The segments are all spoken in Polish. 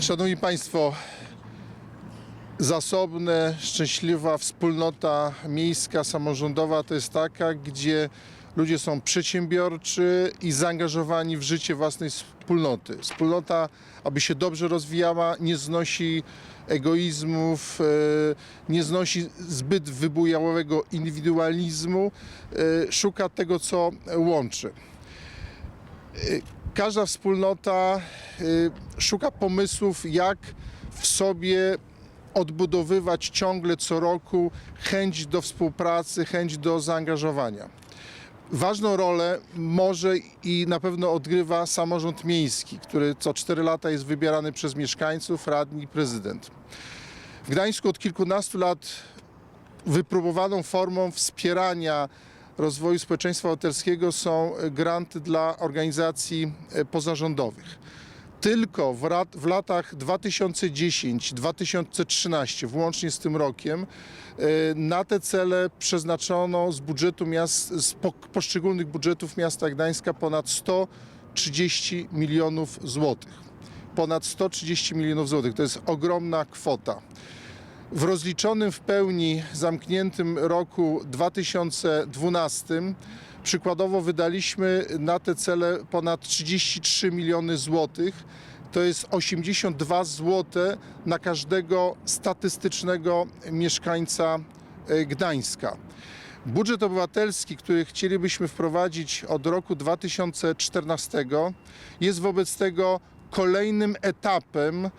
Szanowni Państwo, zasobne, szczęśliwa wspólnota miejska, samorządowa to jest taka, gdzie ludzie są przedsiębiorczy i zaangażowani w życie własnej wspólnoty. Wspólnota, aby się dobrze rozwijała, nie znosi egoizmów, e, nie znosi zbyt wybujałego indywidualizmu, e, szuka tego, co łączy. Każda wspólnota szuka pomysłów, jak w sobie odbudowywać ciągle co roku chęć do współpracy, chęć do zaangażowania. Ważną rolę może i na pewno odgrywa samorząd miejski, który co 4 lata jest wybierany przez mieszkańców, radni i prezydent. W Gdańsku od kilkunastu lat wypróbowaną formą wspierania rozwoju społeczeństwa obywatelskiego są granty dla organizacji e, pozarządowych. Tylko w, rat, w latach 2010-2013, włącznie z tym rokiem, e, na te cele przeznaczono z budżetu miast, z po- poszczególnych budżetów miasta Gdańska ponad 130 milionów złotych. Ponad 130 milionów złotych. To jest ogromna kwota. W rozliczonym w pełni zamkniętym roku 2012 przykładowo wydaliśmy na te cele ponad 33 miliony złotych. To jest 82 zł na każdego statystycznego mieszkańca e, Gdańska. Budżet obywatelski, który chcielibyśmy wprowadzić od roku 2014, jest wobec tego kolejnym etapem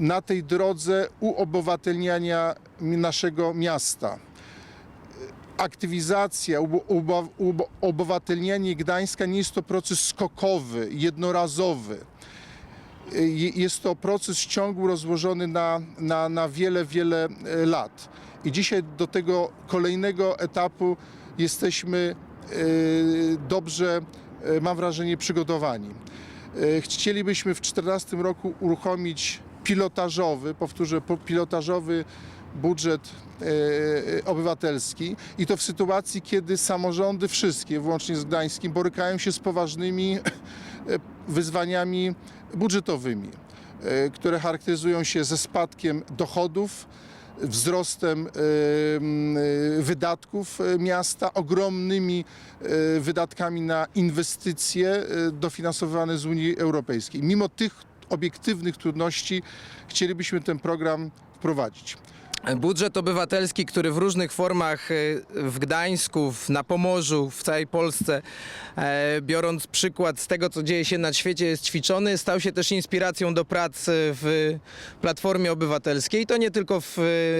na tej drodze uobywatelniania naszego miasta. Aktywizacja, ubo- ubo- ubo- obywatelnianie Gdańska nie jest to proces skokowy, jednorazowy. Je- Jest to proces ciągły, rozłożony na, na, na wiele, wiele e, lat. I dzisiaj do tego kolejnego etapu jesteśmy e, dobrze, e, mam wrażenie, przygotowani. Chcielibyśmy w 2014 roku uruchomić pilotażowy, powtórzę, po- pilotażowy budżet e, obywatelski i to w sytuacji, kiedy samorządy wszystkie, włącznie z Gdańskim, borykają się z poważnymi e, wyzwaniami budżetowymi, e, które charakteryzują się ze spadkiem dochodów, wzrostem e, e, wydatków e, miasta, ogromnymi e, wydatkami na inwestycje e, dofinansowane z Unii Europejskiej. Mimo tych obiektywnych trudności chcielibyśmy ten program wprowadzić. Budżet obywatelski, który w różnych formach e, w Gdańsku, na Pomorzu, w całej Polsce, e, biorąc przykład z tego, co dzieje się na świecie, jest ćwiczony, stał się też inspiracją do prac e, w Platformie Obywatelskiej. To nie tylko w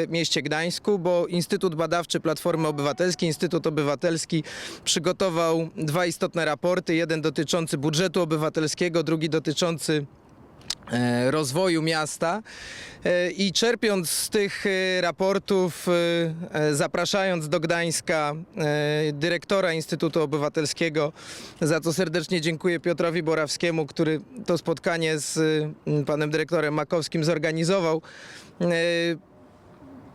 mieście Gdańsku, bo Instytut Badawczy Platformy Obywatelskiej, Instytut Obywatelski przygotował dwa istotne raporty. Jeden dotyczący budżetu obywatelskiego, drugi dotyczący rozwoju miasta E, i czerpiąc z tych e, raportów, e, e, zapraszając do Gdańska e, dyrektora Instytutu Obywatelskiego, za co serdecznie dziękuję Piotrowi Borawskiemu, który to spotkanie z e, panem dyrektorem Makowskim zorganizował. e,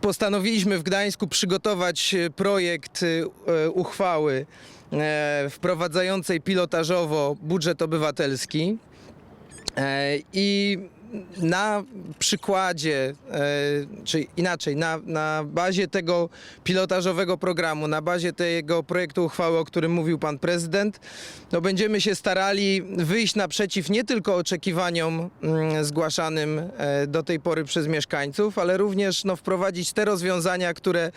Postanowiliśmy w Gdańsku przygotować e, projekt e, uchwały e, wprowadzającej pilotażowo budżet obywatelski. E, I na przykładzie, e, czy inaczej, na, na bazie tego pilotażowego programu, na bazie tego projektu uchwały, o którym mówił pan prezydent, no będziemy się starali wyjść naprzeciw nie tylko oczekiwaniom mm, zgłaszanym e, do tej pory przez mieszkańców, ale również no, wprowadzić te rozwiązania, które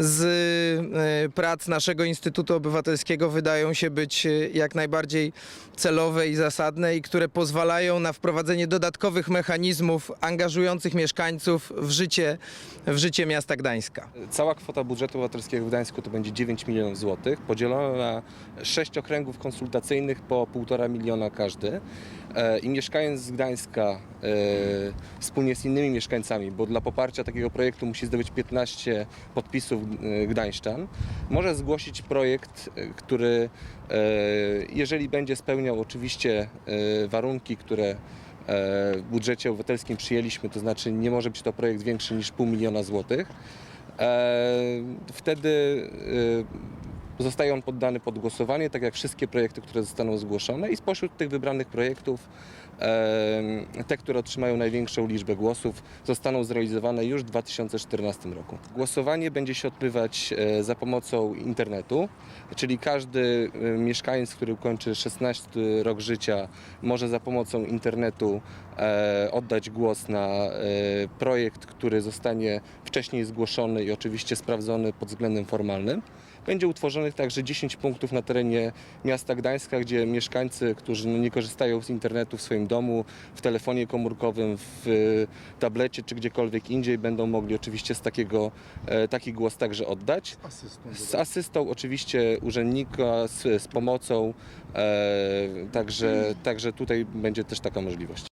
z e, prac naszego Instytutu Obywatelskiego wydają się być e, jak najbardziej celowe i zasadne i które pozwalają na wprowadzenie dodatkowych mechanizmów angażujących mieszkańców w życie, w życie miasta Gdańska. Cała kwota budżetu obywatelskiego w Gdańsku to będzie 9 milionów złotych, podzielona na 6 okręgów konsultacyjnych po 1,5 miliona każdy. E, I mieszkając z Gdańska wspólnie z innymi mieszkańcami, bo dla poparcia takiego projektu musi zdobyć 15 podpisów gdańszczan, może zgłosić projekt, e, który e, jeżeli będzie spełniał oczywiście e, warunki, które e, w budżecie obywatelskim przyjęliśmy, to znaczy nie może być to projekt większy niż pół miliona złotych, E, Wtedy Zostaje on poddany pod głosowanie, tak jak wszystkie projekty, które zostaną zgłoszone i spośród tych wybranych projektów te, które otrzymają największą liczbę głosów, zostaną zrealizowane już w 2014 roku. Głosowanie będzie się odbywać e, za pomocą internetu, czyli każdy e, mieszkaniec, który ukończy 16 rok życia, może za pomocą internetu oddać głos na e, projekt, który zostanie wcześniej zgłoszony i oczywiście sprawdzony pod względem formalnym. Będzie utworzonych także 10 punktów na terenie miasta Gdańska, gdzie mieszkańcy, którzy no nie korzystają z internetu w swoim domu, w telefonie komórkowym, w e, tablecie czy gdziekolwiek indziej, będą mogli oczywiście z takiego, e, taki głos także oddać. Z asystą oczywiście urzędnika, z, z pomocą, e, także, także tutaj będzie też taka możliwość.